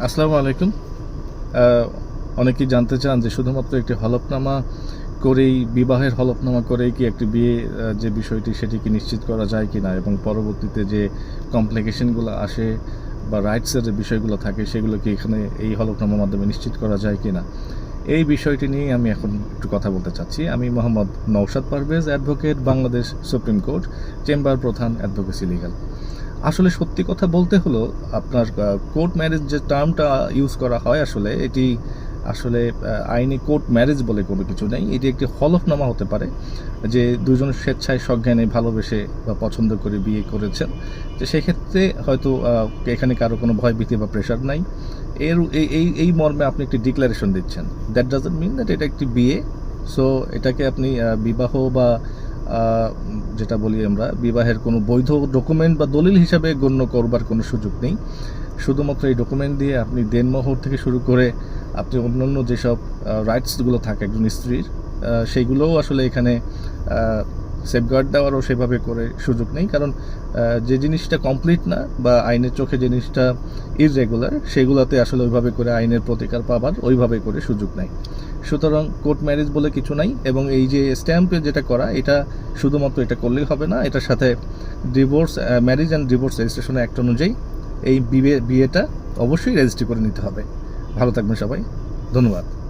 আসসালামু আলাইকুম। অনেকেই জানতে চান যে শুধুমাত্র একটি হলফনামা করেই, বিবাহের হলফনামা করেই কি একটি বিয়ে যে বিষয়টি সেটি কি নিশ্চিত করা যায় কি না এবং পরবর্তীতে যে কমপ্লিকেশনগুলো আসে বা রাইটসের যে বিষয়গুলো থাকে সেগুলো কি এখানে এই হলফনামার মাধ্যমে নিশ্চিত করা যায় কি না এই বিষয়টি নিয়ে আমি এখন একটু কথা বলতে চাচ্ছি। আমি Mohammad Naushad Parvez advocate, Bangladesh supreme court, chamber প্রধান অ্যাডভোকেসি লিগাল। আসলে সত্যি কথা বলতে হলো, আপনার কোর্ট ম্যারেজ যে টার্মটা ইউজ করা হয় আসলে, এটি আসলে আইনে কোর্ট ম্যারেজ বলে কোনো কিছু নেই। এটি একটি হলফনামা হতে পারে যে দুজন স্বেচ্ছায় সজ্ঞানে ভালোবেসে বা পছন্দ করে বিয়ে করেছেন। তো সেক্ষেত্রে হয়তো এখানে কারও কোনো ভয় ভয়ভীতি বা প্রেশার নাই। এর, এই এই মর্মে আপনি একটি ডিক্লারেশন দিচ্ছেন। দ্যাট ডাজন্ট মিন দ্যাট এটা একটি বিয়ে। সো এটাকে আপনি বিবাহ বা যেটা বলি আমরা, বিবাহের কোনো বৈধ ডকুমেন্ট বা দলিল হিসাবে গণ্য করবার কোনো সুযোগ নেই। শুধুমাত্র এই ডকুমেন্ট দিয়ে আপনি দেনমোহর থেকে শুরু করে আপনি অন্যান্য যেসব রাইটসগুলো থাকে একজন স্ত্রীর সেইগুলোও আসলে এখানে সেফগার্ড দেওয়ারও সেভাবে করে সুযোগ নেই। কারণ যে জিনিসটা কমপ্লিট না বা আইনের চোখে জিনিসটা ইররেগুলার সেগুলোতে আসলে ওইভাবে করে আইনের প্রতিকার পাবার ওইভাবে করে সুযোগ নেই। সুতরাং কোর্ট ম্যারেজ বলে কিছু নাই এবং এই যে স্ট্যাম্পে যেটা করা, এটা শুধুমাত্র এটা করলেই হবে না, এটার সাথে divorce marriage and divorce registration act অনুযায়ী এই বিয়ে, বিয়েটা অবশ্যই রেজিস্ট্রি করে নিতে হবে। ভালো থাকবেন সবাই। ধন্যবাদ।